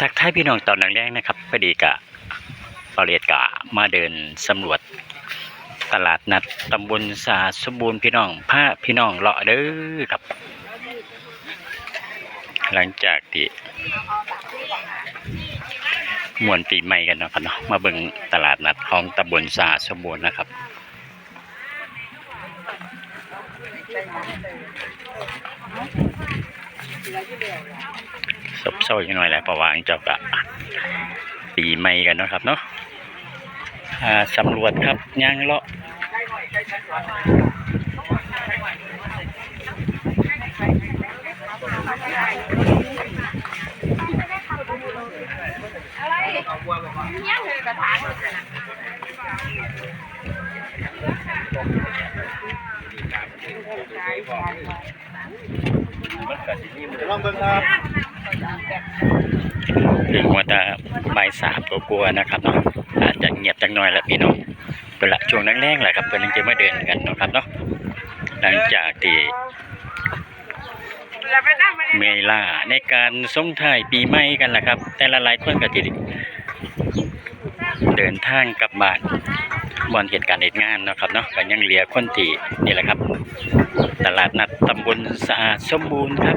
ทักทายพี่น้องตอนแรกนะครับพอดีกะปาเรตกะมาเดินสำรวจตลาดนัดตำบลสาสมบูรณ์พี่น้องพาพี่น้องเลาะเด้อครับ หลังจากที่มวนปีใหม่กันนะครับเนาะมาเบิ่งตลาดนัดของตำบลสาสมบูรณ์นะครับ บเศร้าอยู่หน่อยแหละเพราะว่าเจ้าก็ปีใหม่กันนะครับเนาะสำรวจครับย่างเลาะลองเบิ่งครับ ถึงว่าจะบ่ายสามก็กลัวนะครับเนาะอาจจะเงียบจังหน่อยละพี่น้องเป็นละช่วงแรกๆแหละครับเพื่อนจะมาเดินกันเนาะครับเนาะหลังจากที่เมล่าในการส่งท้ายปีใหม่กันแหละครับ แต่ละหลายคนก็จะเดินทางกลับบ้านบอนเหตุการณ์เหตุงานเนาะครับเนาะก็ยังเหลือคนที่นี่แหละครับ ตลาดนัดตำบลสะอาดสมบูรณ์ครับ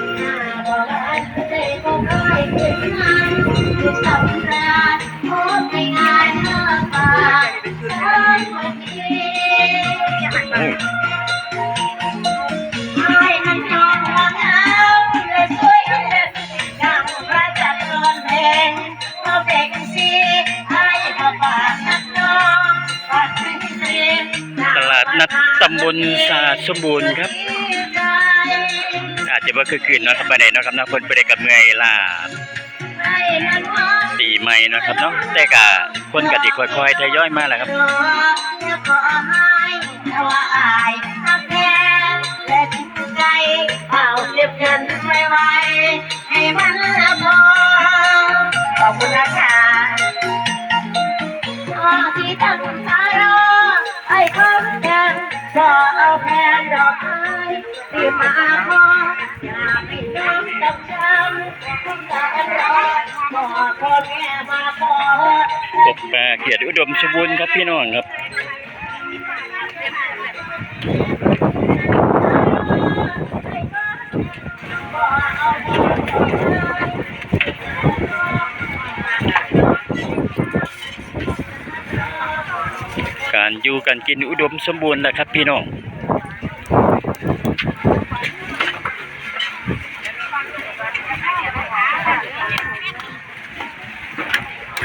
ดนัดตำบลสาสมบูรณ์ครับ อาจจะว่าคือคืนเนาะครับไปไหนเนาะครับนะคนไปได้กับเมื่อยล่าปีใหม่นะครับเนาะแต่กะคนกะติค่อยๆทยอยมาแหละครับให้มันพอ ก็เอาแพนดอกไม้ที่มาขออยากให้น้องจำจำทุกการรอขอพ่อแม่มาขอปกปลาเกียรติอุดมสมบูรณ์ครับพี่น้องครับ การอยู่กันกินอุดมสมบูรณ์นะครับ พี่น้อง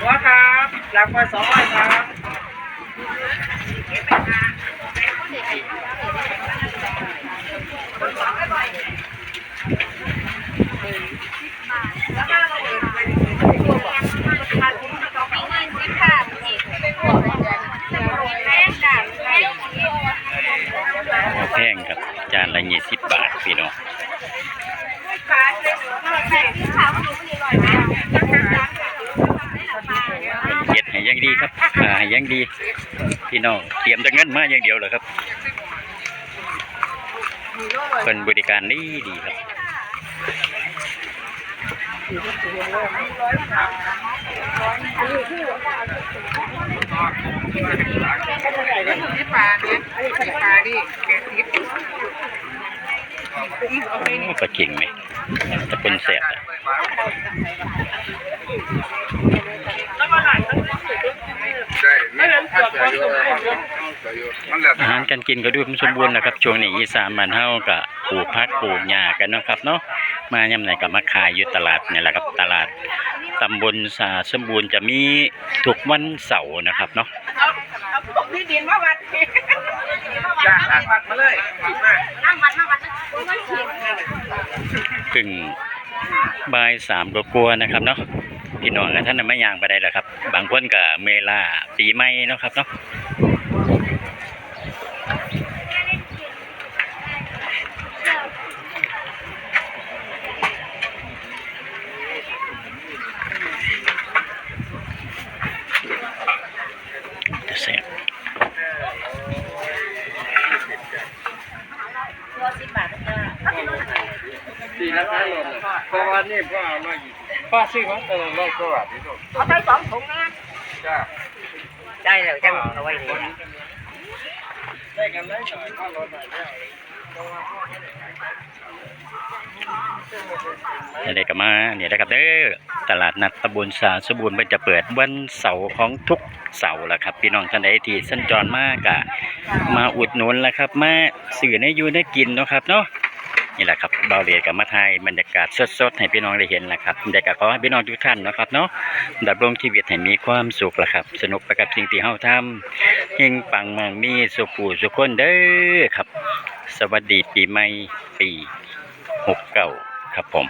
หัวครับหลักมาสองร้อยครับ แพงครับ จาน ละยี่สิบบาทพี่น้องเฮ็ดให้ยังดีครับอ่าให้ยังดี พี่น้องเตรียมแต่เงินมาอย่างเดียวเหรอครับเป็นบริการดีดีครับที่ปลาเนี่ยที่ปลาดิแกะทิพ ย์โอ้ก็จริงไหมถ้าเป็นแสบอะไม่เป็นเสือกความสมบูรณ์มันแล้วอาหารการกินก็ดูสมบูรณ์นะครับ ช่วงนี้อีสานบ้านเฮาก็ปลูกผักปลูกหญ้ากันเนาะครับเนาะ มายามไหนก็มาขายอยู่ตลาดนี่แหละครับตลาด ตำบลสาสมบูรณ์จะมีทุกวันเสาร์นะครับเนาะเอาเอาพวกที่ดินมาวัดจ้างวัดมาเลยมาน้ำวัดมาวัดมันขีดถึงบ่ายสามก็กลัวาๆนะครับเนาะพี่น้องกับท่านน่ะไม่ย่างไปได้หรอกครับ บางคนก็เมลาปีใหม่เนาะครับเนาะจะแซ่บ ตัวสิบบาทจ้า สี่ราคาลด เพราะว่านี่พ่อเอามาอีกพ่อซื้อมาตลอดร้อยกว่าบาทที่สุดเอาไปสองถุงนะจ้าได้แล้วจังเอาไว้นี่ได้กันได้หน่อยพ่อลดหน่อยได้อะไรก็มาเนี่ยนะครับเด้อตลาดนัดตำบลสาสมบูรณ์มันจะเปิดวันเสาร์ของทุกเสาร์แหละครับ พี่น้องท่านใดที่สัญจรมากะมาอุดหนุนแหละครับ มาสื่อในอยู่ในกินเนาะครับเนาะ นี่แหละครับเบาเรียกับมาไทยบรรยากาศสดๆให้พี่น้องได้เห็นแหละครับอยาก็ขอให้พี่น้องทุกท่านนะครับเนาะดับลงชีวิตให้มีความสุขแหละครับ สนุกไปกับสิ่งที่เฮาทำยิ่งปังมังมีสุขูสุขคนเด้อครับ สวัสดีปีใหม่ปีหกเก้าครับผม